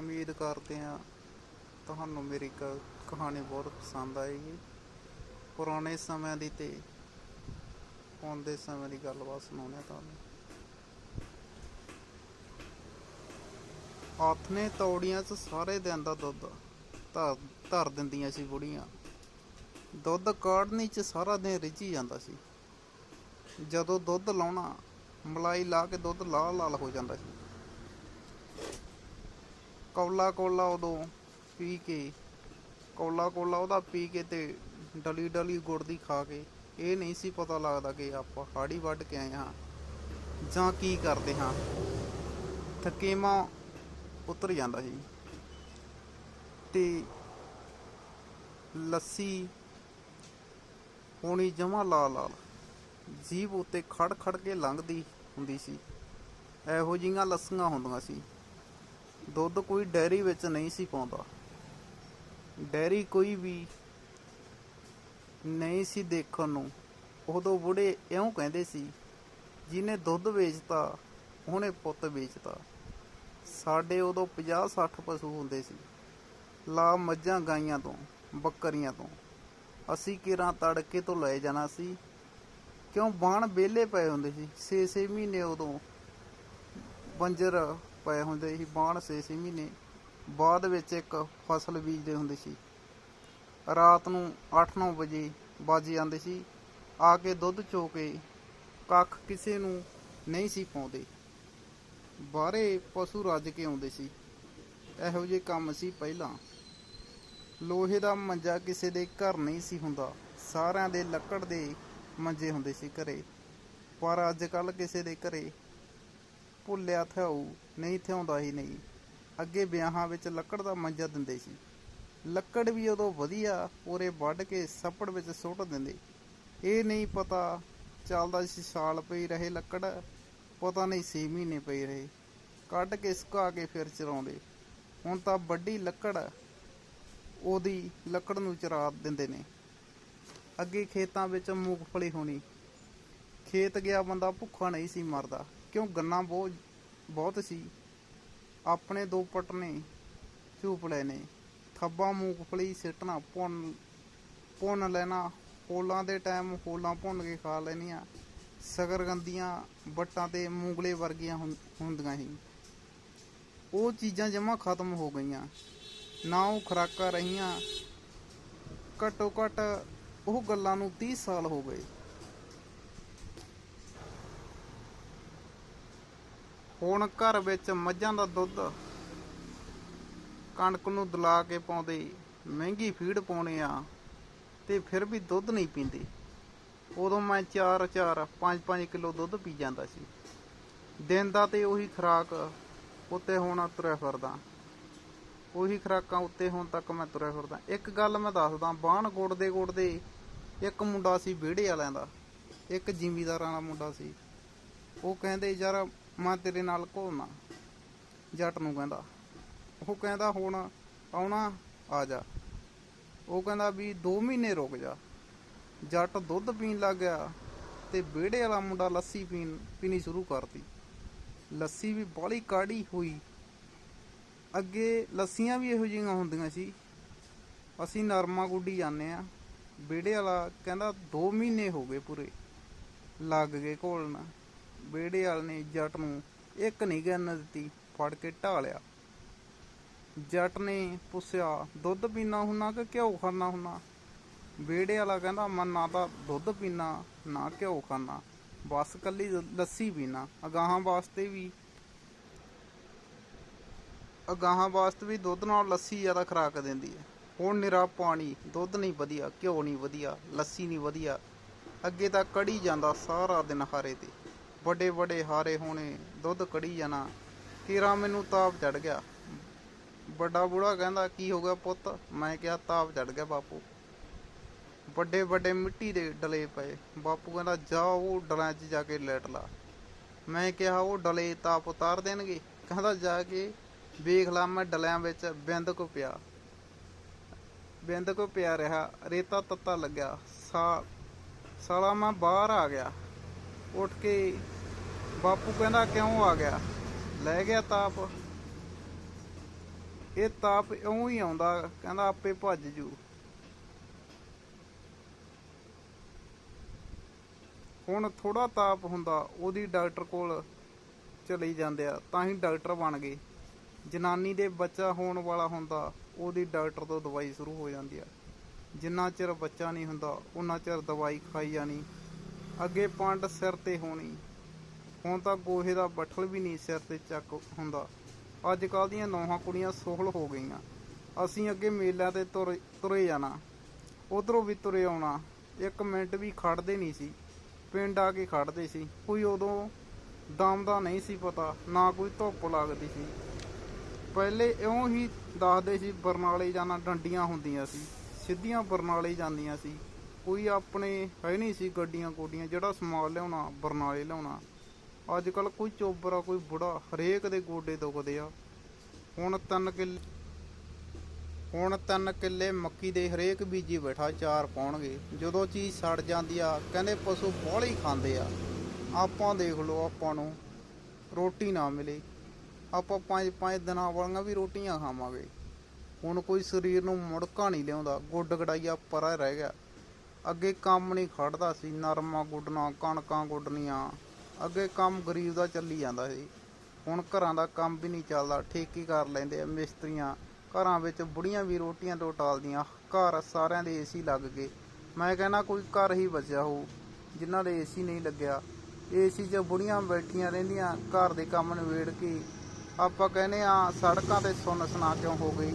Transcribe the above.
ਉਮੀਦ ਕਰਦੇ ਹਾਂ ਤੁਹਾਨੂੰ ਮੇਰੀ ਕ- ਕਹਾਣੀ ਬਹੁਤ ਪਸੰਦ ਆਏਗੀ। ਪੁਰਾਣੇ ਸਮਿਆਂ ਦੀ ਤੇ ਹੁਣ ਦੇ ਸਮੇਂ ਦੀ ਗੱਲਬਾਤ ਸੁਣਾਉਂਦੇ ਤੁਹਾਨੂੰ। ਹੱਥ ਨੇ ਤੌੜੀਆਂ 'ਚ ਸਾਰੇ ਦਿਨ ਦਾ ਦੁੱਧ ਧਰ ਧਰ ਦਿੰਦੀਆਂ ਸੀ ਬੁੜੀਆਂ। ਦੁੱਧ ਕਾੜਨੀ 'ਚ ਸਾਰਾ ਦਿਨ ਰਿੱਝੀ ਜਾਂਦਾ ਸੀ। ਜਦੋਂ ਦੁੱਧ ਲਾਉਣਾ, ਮਲਾਈ ਲਾ ਕੇ ਦੁੱਧ ਲਾਲ ਲਾਲ ਹੋ ਜਾਂਦਾ ਸੀ। ਕੌਲਾ ਕੌਲਾ ਉਦੋਂ ਪੀ ਕੇ, ਕੌਲਾ ਕੌਲਾ ਉਹਦਾ ਪੀ ਕੇ ਤੇ ਡਲੀ ਡਲੀ ਗੁੜ ਦੀ ਖਾ ਕੇ, ਇਹ ਨਹੀਂ ਸੀ ਪਤਾ ਲੱਗਦਾ ਕਿ ਆਪਾਂ ਹਾੜੀ ਵੱਢ ਕੇ ਆਏ ਹਾਂ ਜਾਂ ਕੀ ਕਰਦੇ ਹਾਂ। ਥਕੇਮਾ ਉਤਰ ਜਾਂਦਾ ਸੀ ਤੇ ਲੱਸੀ ਹੋਣੀ ਜਮਾ ਲਾਲ ਲਾਲ, ਜੀਭ ਉੱਤੇ ਖੜ ਖੜ ਕੇ ਲੰਘਦੀ ਹੁੰਦੀ ਸੀ। ਇਹੋ ਜਿਹੀਆਂ ਲੱਸੀਆਂ ਹੁੰਦੀਆਂ ਸੀ। ਦੁੱਧ ਕੋਈ ਡੈਰੀ ਵਿੱਚ ਨਹੀਂ ਸੀ ਪਾਉਂਦਾ। ਡੈਰੀ ਕੋਈ ਵੀ ਨਹੀਂ ਸੀ ਦੇਖਣ ਨੂੰ। ਉਦੋਂ ਬੁੜੇ ਇਉਂ ਕਹਿੰਦੇ ਸੀ, ਜਿਹਨੇ ਦੁੱਧ ਵੇਚਤਾ, ਉਹਨੇ ਪੁੱਤ ਵੇਚਤਾ। ਸਾਡੇ ਉਦੋਂ 50 60 ਪਸ਼ੂ ਹੁੰਦੇ ਸੀ ਲਾ ਮੱਝਾਂ ਗਾਈਆਂ ਤੋਂ, ਬੱਕਰੀਆਂ ਤੋਂ। ਅਸੀਂ ਕਿਰਾਂ ਤੜਕੇ ਤੋਂ ਲੈ ਜਾਣਾ ਸੀ। ਕਿਉਂ ਬਾਣ ਵਿਹਲੇ ਪਏ ਹੁੰਦੇ ਸੀ? 6-6 ਮਹੀਨੇ ਉਦੋਂ ਬੰਜਰ ਪਏ ਹੁੰਦੇ ਸੀ ਬਾਣ 6-6 ਮਹੀਨੇ। ਬਾਅਦ ਵਿੱਚ ਇੱਕ ਫਸਲ ਬੀਜਦੇ ਹੁੰਦੇ ਸੀ। ਰਾਤ ਨੂੰ 8-9 ਵਜੇ ਬਾਜੀ ਜਾਂਦੇ ਸੀ। ਆ ਕੇ ਦੁੱਧ ਚੋ ਕੇ ਕੱਖ ਕਿਸੇ ਨੂੰ ਨਹੀਂ ਸੀ ਪਾਉਂਦੇ। ਬਾਹਰੇ ਪਸ਼ੂ ਰੱਜ ਕੇ ਆਉਂਦੇ ਸੀ। ਇਹੋ ਜਿਹੇ ਕੰਮ ਸੀ ਪਹਿਲਾਂ। ਲੋਹੇ ਦਾ ਮੰਜਾ ਕਿਸੇ ਦੇ ਘਰ ਨਹੀਂ ਸੀ ਹੁੰਦਾ। ਸਾਰਿਆਂ ਦੇ ਲੱਕੜ ਦੇ ਮੰਜੇ ਹੁੰਦੇ ਸੀ ਘਰੇ। ਪਰ ਅੱਜ ਕੱਲ ਕਿਸੇ ਦੇ ਘਰੇ ਭੁੱਲਿਆ ਥਿਆਉ ਨਹੀਂ ਥਿਆਉਂਦਾ ਹੀ ਨਹੀਂ। ਅੱਗੇ ਵਿਆਹਾਂ ਵਿੱਚ ਲੱਕੜ ਦਾ ਮੰਜਾ ਦਿੰਦੇ ਸੀ। ਲੱਕੜ ਵੀ ਉਦੋਂ ਵਧੀਆ ਪੂਰੇ ਵੱਢ ਕੇ ਸੱਪੜ ਵਿੱਚ ਸੁੱਟ ਦਿੰਦੇ। ਇਹ ਨਹੀਂ ਪਤਾ ਚੱਲਦਾ ਸੀ ਸਾਲ ਪਈ ਰਹੇ ਲੱਕੜ, ਪਤਾ ਨਹੀਂ 6 ਮਹੀਨੇ ਪਈ ਰਹੇ। ਕੱਢ ਕੇ ਸੁਕਾ ਕੇ ਫਿਰ ਚਰਾਉਂਦੇ। ਹੁਣ ਤਾਂ ਵੱਡੀ ਲੱਕੜ ਉਹਦੀ ਲੱਕੜ ਨੂੰ ਚਰਾ ਦਿੰਦੇ ਨੇ। ਅੱਗੇ ਖੇਤਾਂ ਵਿੱਚ ਮੂੰਗਫਲੀ ਹੋਣੀ। ਖੇਤ ਗਿਆ ਬੰਦਾ ਭੁੱਖਾ ਨਹੀਂ ਸੀ ਮਰਦਾ। ਕਿਉਂ ਗੰਨਾ ਬਹੁਤ ਬਹੁਤ ਸੀ। ਆਪਣੇ ਦੋ ਪਟਨੇ ਝੂਪ ਲਏ ਨੇ। ਥੱਬਾ ਮੂੰਗਫਲੀ ਸਿੱਟਣਾ ਪੁੰਨ ਪੁੰਨ ਲੈਣਾ। ਹੋਲਾਂ ਦੇ ਟਾਈਮ ਹੋਲਾਂ ਭੁੰਨ ਕੇ ਖਾ ਲੈਣੀਆਂ। ਸਗਰਗੰਦੀਆਂ ਬੱਟਾਂ ਤੇ ਮੂੰਗਲੇ ਵਰਗੀਆਂ ਹੁੰ- ਹੁੰਦੀਆਂ ਸੀ। ਉਹ ਚੀਜ਼ਾਂ ਜਮਾ ਖਤਮ ਹੋ ਗਈਆਂ। ਨਾ ਉਹ ਖੁਰਾਕਾਂ ਰਹੀਆਂ। ਘੱਟੋ ਘੱਟ ਉਹ ਗੱਲਾਂ ਨੂੰ 30 ਸਾਲ ਹੋ ਗਏ। ਹੁਣ ਘਰ ਵਿੱਚ ਮੱਝਾਂ ਦਾ ਦੁੱਧ ਕਣਕ ਨੂੰ ਦਲਾ ਕੇ ਪਾਉਂਦੇ, ਮਹਿੰਗੀ ਫੀਡ ਪਾਉਣੇ ਆ ਤੇ ਫਿਰ ਵੀ ਦੁੱਧ ਨਹੀਂ ਪੀਂਦੇ। ਉਦੋਂ ਮੈਂ 4 4 5 5 ਕਿਲੋ ਦੁੱਧ ਪੀ ਜਾਂਦਾ ਸੀ। ਦਿਨ ਦਾ ਤੇ ਉਹੀ ਖੁਰਾਕ ਉੱਤੇ ਹੁਣ ਤੁਰਿਆ ਫਿਰਦਾ। ਉਹੀ ਖੁਰਾਕਾਂ ਉੱਤੇ ਹੁਣ ਤੱਕ ਮੈਂ ਤੁਰਿਆ ਫਿਰਦਾ। ਇੱਕ ਗੱਲ ਮੈਂ ਦੱਸਦਾ ਬਾਣ ਗੋੜਦੇ ਗੋੜਦੇ ਇੱਕ ਮੁੰਡਾ ਸੀ ਵਿਹੜੇ ਵਾਲਿਆਂ ਦਾ, ਇੱਕ ਜ਼ਿਮੀਦਾਰਾਂ ਵਾਲਾ ਮੁੰਡਾ ਸੀ। ਉਹ ਕਹਿੰਦੇ, ਯਾਰ ਮੈਂ ਤੇਰੇ ਨਾਲ ਘੋਲਣਾ। ਜੱਟ ਨੂੰ ਕਹਿੰਦਾ, ਉਹ ਕਹਿੰਦਾ, ਹੁਣ ਆਉਣਾ, ਆ ਜਾ। ਉਹ ਕਹਿੰਦਾ ਵੀ 2 ਮਹੀਨੇ ਰੁਕ ਜਾ। ਜੱਟ ਦੁੱਧ ਪੀਣ ਲੱਗ ਗਿਆ ਤੇ ਵਿਹੜੇ ਵਾਲਾ ਮੁੰਡਾ ਲੱਸੀ ਪੀਣ, ਪੀਣੀ ਸ਼ੁਰੂ ਕਰਤੀ। ਲੱਸੀ ਵੀ ਬਾਹਲੀ ਕਾੜੀ ਹੋਈ। ਅੱਗੇ ਲੱਸੀਆਂ ਵੀ ਇਹੋ ਜਿਹੀਆਂ ਹੁੰਦੀਆਂ ਸੀ। ਅਸੀਂ ਨਰਮਾ ਗੁੱਡੀ ਜਾਂਦੇ ਆ ਵਿਹੜੇ ਵਾਲਾ ਕਹਿੰਦਾ 2 ਮਹੀਨੇ ਹੋ ਗਏ ਪੂਰੇ। ਲੱਗ ਗਏ ਘੋਲਣਾ। ਵਿਹੜੇ ਵਾਲੇ ਨੇ ਜੱਟ ਨੂੰ ਇੱਕ ਨਹੀਂ ਗਨ ਦਿੱਤੀ, ਫੜ ਕੇ ਢਾਲਿਆ ਜੱਟ ਨੇ ਪੁੱਛਿਆ, ਦੁੱਧ ਪੀਣਾ ਹੁੰਨਾ ਕਿ ਘਿਓ ਖਾਣਾ ਹੁੰਨਾ? ਵਿਹੜੇ ਵਾਲਾ ਕਹਿੰਦਾ, ਮੈਂ ਨਾ ਤਾਂ ਦੁੱਧ ਪੀਣਾ ਨਾ ਘਿਓ ਖਾਣਾ ਬਸ ਕੱਲੀ ਲੱਸੀ ਪੀਣਾ ਅਗਾਹਾਂ ਵਾਸਤੇ ਵੀ, ਅਗਾਹਾਂ ਵਾਸਤੇ ਵੀ ਦੁੱਧ ਨਾਲ ਲੱਸੀ ਜ਼ਿਆਦਾ ਖੁਰਾਕ ਦਿੰਦੀ ਹੈ। ਹੁਣ ਨਿਰਾ ਪਾਣੀ, ਦੁੱਧ ਨਹੀਂ ਵਧੀਆ, ਘਿਓ ਨਹੀਂ ਵਧੀਆ, ਲੱਸੀ ਨਹੀਂ ਵਧੀਆ। ਅੱਗੇ ਤਾਂ ਕੜੀ ਜਾਂਦਾ ਸਾਰਾ ਦਿਨ ਹਾਰੇ ਤੇ। ਵੱਡੇ ਵੱਡੇ ਹਾਰੇ ਹੋਣੇ, ਦੁੱਧ ਕੜੀ ਜਾਣਾ। ਤੇਰਾ ਮੈਨੂੰ ਤਾਪ ਚੜ ਗਿਆ। ਵੱਡਾ ਬੁੜਾ ਕਹਿੰਦਾ, ਕੀ ਹੋ ਗਿਆ ਪੁੱਤ? ਮੈਂ ਕਿਹਾ, ਤਾਪ ਚੜ ਗਿਆ ਬਾਪੂ। ਵੱਡੇ ਵੱਡੇ ਮਿੱਟੀ ਦੇ ਡਲੇ ਪਏ। ਬਾਪੂ ਕਹਿੰਦਾ, ਜਾ ਉਹ ਡਲਾਂ 'ਚ ਜਾ ਕੇ ਲੈਟ ਲਾ। ਮੈਂ ਕਿਹਾ, ਉਹ ਡਲੇ ਤਾਪ ਉਤਾਰ ਦੇਣਗੇ? ਕਹਿੰਦਾ, ਜਾ ਕੇ ਵੇਖ ਲਾ, ਮੈਂ ਡਲਿਆਂ ਵਿੱਚ ਬਿੰਦ ਕੋ ਪਿਆ। ਬਿੰਦ ਕੋ ਪਿਆ ਰਿਹਾ, ਰੇਤਾ ਤੱਤਾ ਲੱਗਿਆ। ਸਾ, ਸਾਲਾ ਮੈਂ ਬਾਹਰ ਆ ਗਿਆ। ਉੱਠ ਕੇ ਬਾਪੂ ਕਹਿੰਦਾ ਕਿਉਂ ਆ ਗਿਆ? ਲੈ ਗਿਆ ਤਾਪ। ਇਹ ਤਾਪ ਇਉਂ ਹੀ ਆਉਂਦਾ, ਕਹਿੰਦਾ ਆਪੇ ਭੱਜ ਜੂ। ਹੁਣ ਥੋੜਾ ਤਾਪ ਹੁੰਦਾ, ਉਹਦੀ ਡਾਕਟਰ ਕੋਲ ਚਲੀ ਜਾਂਦੇ ਆ, ਤਾਂ ਹੀ ਡਾਕਟਰ ਬਣ ਗਏ। ਜਨਾਨੀ ਦੇ ਬੱਚਾ ਹੋਣ ਵਾਲਾ ਹੁੰਦਾ, ਉਹਦੀ ਡਾਕਟਰ ਤੋਂ ਦਵਾਈ ਸ਼ੁਰੂ ਹੋ ਜਾਂਦੀ ਆ। ਜਿੰਨਾ ਚਿਰ ਬੱਚਾ ਨਹੀਂ ਹੁੰਦਾ, ਉਹਨਾਂ ਚਿਰ ਦਵਾਈ ਖਾਈ ਜਾਣੀ। ਅੱਗੇ ਪੰਡ ਸਿਰ ਤੇ ਹੋਣੀ। ਹੁਣ ਤਾਂ ਗੋਹੇ ਦਾ ਬੱਠਲ ਵੀ ਨਹੀਂ ਸਿਰ ਤੇ ਚੱਕ ਹੁੰਦਾ। ਅੱਜ ਕੱਲ ਦੀਆਂ ਨੌਹਾਂ ਕੁੜੀਆਂ ਸੋਹਲ ਹੋ ਗਈਆਂ। ਅਸੀਂ ਅੱਗੇ ਮੇਲਿਆਂ ਤੇ ਤੁਰ, ਤੁਰੇ ਜਾਣਾ। ਉਧਰੋਂ ਵੀ ਤੁਰੇ ਆਉਣਾ। ਇੱਕ ਮਿੰਟ ਵੀ ਖੜਦੇ ਨਹੀਂ ਸੀ। ਪਿੰਡ ਆ ਕੇ ਖੜਦੇ ਸੀ। ਕੋਈ ਉਦੋਂ ਦਮ ਦਾ ਨਹੀਂ ਸੀ ਪਤਾ, ਨਾ ਕੋਈ ਧੁੱਪ ਲੱਗਦੀ ਸੀ। ਪਹਿਲੇ ਇਉਂ ਹੀ ਦੱਸਦੇ ਸੀ, ਬਰਨਾਲੇ ਜਾਣਾ ਡੰਡੀਆਂ ਹੁੰਦੀਆਂ ਸੀ। ਸਿੱਧੀਆਂ ਬਰਨਾਲੇ ਜਾਂਦੀਆਂ ਸੀ। ਕੋਈ ਆਪਣੇ ਹੈ ਨਹੀਂ ਸੀ ਗੱਡੀਆਂ ਕੋਡੀਆਂ ਜਿਹੜਾ ਸਮਾਨ ਲਿਆਉਣਾ, ਬਰਨਾਲੇ ਲਿਆਉਣਾ। ਅੱਜ ਕੱਲ ਕੋਈ ਚੋਬਰਾ, ਕੋਈ ਬੁੜਾ ਹਰੇਕ ਦੇ ਗੋਡੇ ਦੁਖਦੇ ਆ। ਹੁਣ ਤਿੰਨ ਕਿੱਲੇ, ਹੁਣ ਤਿੰਨ ਕਿੱਲੇ ਮੱਕੀ ਦੇ ਹਰੇਕ ਬੀਜੀ ਬੈਠਾ, ਚਾਰ ਪਾਉਣਗੇ। ਜਦੋਂ ਚੀਜ਼ ਸੜ ਜਾਂਦੀ ਆ, ਕਹਿੰਦੇ ਪਸ਼ੂ ਬਾਹਲੇ ਹੀ ਖਾਂਦੇ ਆ। ਆਪਾਂ ਦੇਖ ਲਓ, ਆਪਾਂ ਨੂੰ ਰੋਟੀ ਨਾ ਮਿਲੇ। ਆਪਾਂ ਪੰਜ ਪੰਜ ਦਿਨਾਂ ਵਾਲੀਆਂ ਵੀ ਰੋਟੀਆਂ ਖਾਵਾਂਗੇ। ਹੁਣ ਕੋਈ ਸਰੀਰ ਨੂੰ ਮੁੜਕਾ ਨਹੀਂ ਲਿਆਉਂਦਾ। ਗੁੱਡ ਗੜਾਈਆ ਪਰਾ ਰਹਿ ਗਿਆ। ਅੱਗੇ ਕੰਮ ਨਹੀਂ ਖੜਦਾ ਸੀ, ਨਰਮਾ ਗੁੱਡਣਾ, ਕਣਕਾਂ ਗੁੱਡਣੀਆਂ। ਅੱਗੇ ਕੰਮ ਗਰੀਬ ਦਾ ਚੱਲੀ ਜਾਂਦਾ ਸੀ। ਹੁਣ ਘਰਾਂ ਦਾ ਕੰਮ ਵੀ ਨਹੀਂ ਚੱਲਦਾ, ਠੇਕੀ ਕਰ ਲੈਂਦੇ ਆ, ਮਿਸਤਰੀਆਂ। ਘਰਾਂ ਵਿੱਚ ਬੁੜੀਆਂ ਵੀ ਰੋਟੀਆਂ ਤੋਂ ਟਾਲਦੀਆਂ, ਘਰ ਸਾਰਿਆਂ ਦੇ ਏਸੀ ਲੱਗ ਗਏ। ਮੈਂ ਕਹਿੰਦਾ ਕੋਈ ਘਰ ਹੀ ਬਚਿਆ ਹੋਊ, ਜਿਨ੍ਹਾਂ ਦੇ ਏਸੀ ਨਹੀਂ ਲੱਗਿਆ। ਏਸੀ 'ਚ ਬੁੜੀਆਂ ਬੈਠੀਆਂ ਰਹਿੰਦੀਆਂ, ਘਰ ਦੇ ਕੰਮ ਨਿਬੇੜ ਕੇ। ਆਪਾਂ ਕਹਿੰਦੇ ਆ ਸੜਕਾਂ ਤੇ ਸੁੰਨ ਸੁਨਾ ਕਿਉਂ ਹੋ ਗਈ?